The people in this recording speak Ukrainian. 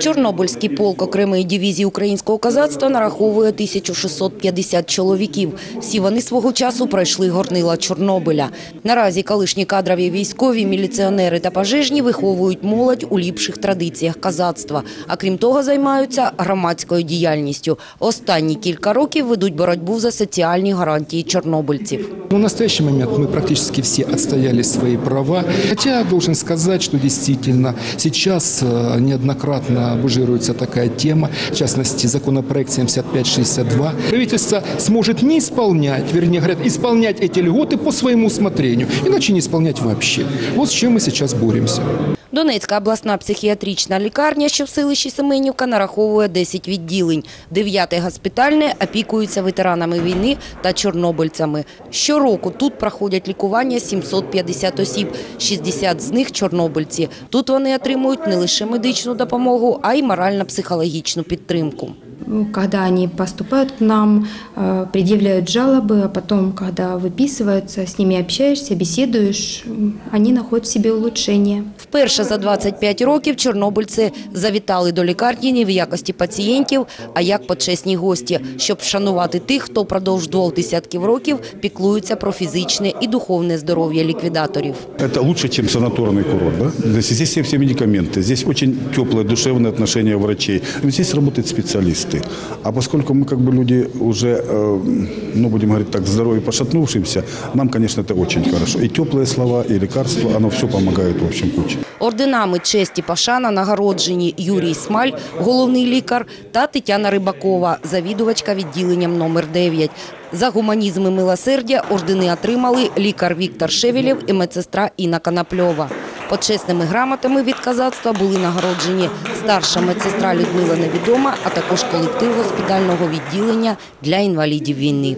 Чорнобильський полк окремої дивізії українського козацтва нараховує 1650 чоловіків. Всі вони свого часу пройшли горнила Чорнобиля. Наразі колишні кадрові військові, міліціонери та пожежні виховують молодь у ліпших традиціях козацтва. А крім того, займаються громадською діяльністю. Останні кілька років ведуть боротьбу за соціальні гарантії чорнобильців. Ну, В настоящий момент мы практически все отстояли свои права. Хотя должен сказать, что действительно сейчас э, неоднократно бужируется такая тема, в частности законопроект 7562. Правительство сможет не исполнять, вернее говорят, исполнять эти льготы по своему усмотрению, иначе не исполнять вообще. Вот с чем мы сейчас боремся. Донецька обласна психіатрична лікарня, що в селищі Семенівка, нараховує 10 відділень. Дев'яте госпітальне опікується ветеранами війни та чорнобильцями. Щороку тут проходять лікування 750 осіб, 60 з них – чорнобильці. Тут вони отримують не лише медичну допомогу, а й морально-психологічну підтримку когда они поступают к нам, э, предъявляют жалобы, а потом, когда выписываются, с ними общаешься, беседуешь, м, они находят в себе улучшение. Вперше за 25 років чорнобильці завітали до лікарні не в якості пацієнтів, а як почесні гості, щоб вшанувати тих, хто впродовж двох десятків років піклується про фізичне і духовне здоров'я ліквідаторів. Это лучше, чем санаторный курорт. Да? Здесь, здесь все, все медикаменты, здесь очень теплое душевное отношение врачей. Ну, Здесь работают специалисты. А поскольку мы как бы люди уже, э, ну будем говорить так, здоровье пошатнувшимся, нам, конечно, это очень хорошо. И теплые слова, и лекарства, оно все помогает в общем куче. Орденами честі пашана нагороджені Юрій Смаль, головний лікар, та Тетяна Рибакова, завідувачка відділенням номер 9. За гуманізм і милосердя ордени отримали лікар Віктор Шевелєв і медсестра Інна Конопльова. Почесними грамотами від казацтва були нагороджені старша медсестра Людмила Невідома, а також колектив госпітального відділення для інвалідів війни.